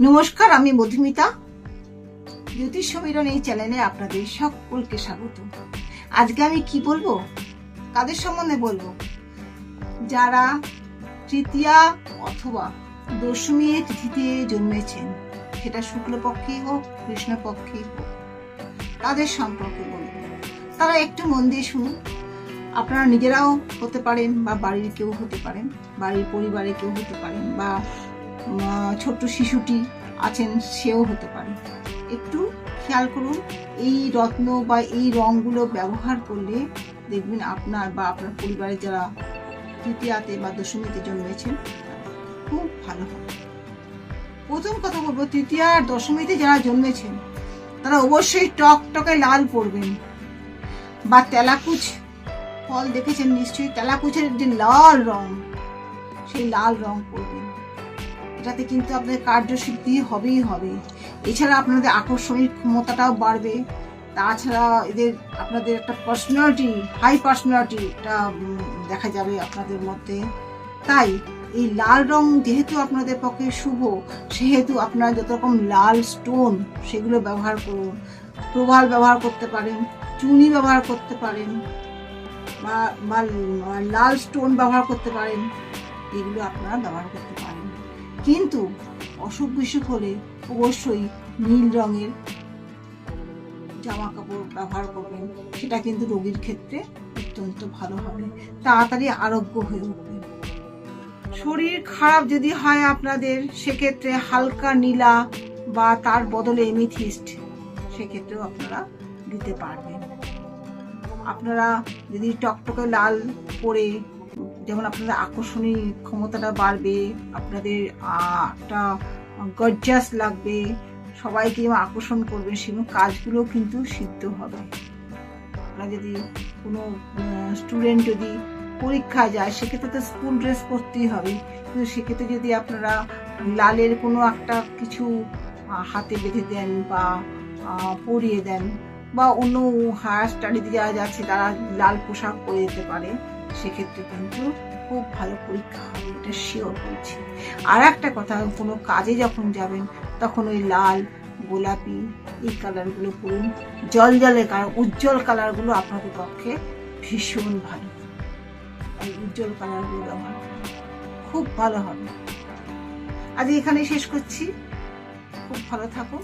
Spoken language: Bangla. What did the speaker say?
নমস্কার, আমি মধুমিতা। জ্যোতিষ সমীরণ এই চ্যানেলে আপনাদের সকলকে স্বাগত। আজকে আমি কি বলব? কাদের সম্বন্ধে বলব? যারা তৃতীয়া অথবা দশমী তিথিতে জন্মেছেন, সেটা শুক্লপক্ষেই হোক, কৃষ্ণপক্ষেই হোক, তাদের সম্পর্কে বলব। তারা একটু মন দিয়ে শুনুন। আপনারা নিজেরাও হতে পারেন বা বাড়ির কেউ হতে পারেন, বাড়ির পরিবারে কেউ হতে পারেন বা ছোট্ট শিশুটি আছেন, সেও হতে পারে। একটু খেয়াল করুন, এই রত্ন বা এই রঙগুলো ব্যবহার করলে দেখবেন আপনার বা আপনার পরিবারের যারা তৃতীয়াতে বা দশমীতে জন্মেছেন খুব ভালো হবে। প্রথম কথা বলব, তৃতীয়া আর দশমীতে যারা জন্মেছেন, তারা অবশ্যই টক টকে লাল পরবেন। বা তেলাকুচ, ফল দেখেছেন নিশ্চয়ই, তেলাকুচের যে লাল রং, সেই লাল রং করবেন এটাতে কিন্তু আপনাদের কার্যসিদ্ধি হবেই হবে। এছাড়া আপনাদের আকর্ষণীয় ক্ষমতাটাও বাড়বে। তাছাড়া এদের আপনাদের একটা পার্সোনালিটি হাই পার্সোনালিটি এটা দেখা যাবে আপনাদের মধ্যে। তাই এই লাল রং যেহেতু আপনাদের পক্ষে শুভ, সেহেতু আপনারা যত রকম লাল স্টোন সেগুলো ব্যবহার করুন। প্রবাল ব্যবহার করতে পারেন, চুনি ব্যবহার করতে পারেন, বা লাল স্টোন ব্যবহার করতে পারেন, এগুলো আপনারা ব্যবহার করতে পারেন। কিন্তু অসুখ বিসুখ হলে অবশ্যই নীল রঙের জামা কাপড় ব্যবহার করবেন। সেটা কিন্তু রোগীর ক্ষেত্রে অত্যন্ত ভালো হবে। তাড়াতাড়ি আরোগ্য হয়ে উঠবে। শরীর খারাপ যদি হয় আপনাদের, সেক্ষেত্রে হালকা নীলা বা তার বদলে এমিথিস্ট সেক্ষেত্রেও আপনারা দিতে পারবেন। আপনারা যদি টকটকে লাল পরে যেমন আপনাদের আকর্ষণীয় ক্ষমতাটা বাড়বে, আপনাদের একটা গর্জাস লাগবে, সবাইকে যেমন আকর্ষণ করবে, সেরকম কাজগুলো কিন্তু সিদ্ধ হবে। আপনারা যদি কোনো স্টুডেন্ট যদি পরীক্ষা যায়, সেক্ষেত্রে তো স্কুল ড্রেস পরতেই হবে। কিন্তু সেক্ষেত্রে যদি আপনারা লালের কোনো একটা কিছু হাতে বেঁধে দেন বা পরিয়ে দেন বা অন্য হায়ার স্টাডিতে যারা যাচ্ছে, তারা লাল পোশাক পরে যেতে পারে। সেক্ষেত্রে কিন্তু খুব ভালো পরীক্ষা হবে, এটা শিওর বলছি। আর একটা কথা, কোনো কাজে যখন যাবেন, তখন ওই লাল, গোলাপি এই কালারগুলো পরুন। জল জলে কালার উজ্জ্বল কালারগুলো আপনাদের পক্ষে ভীষণ ভালো। এই উজ্জ্বল কালারগুলো ব্যবহার খুব ভালো হবে। আজ এখানে শেষ করছি। খুব ভালো থাকুন।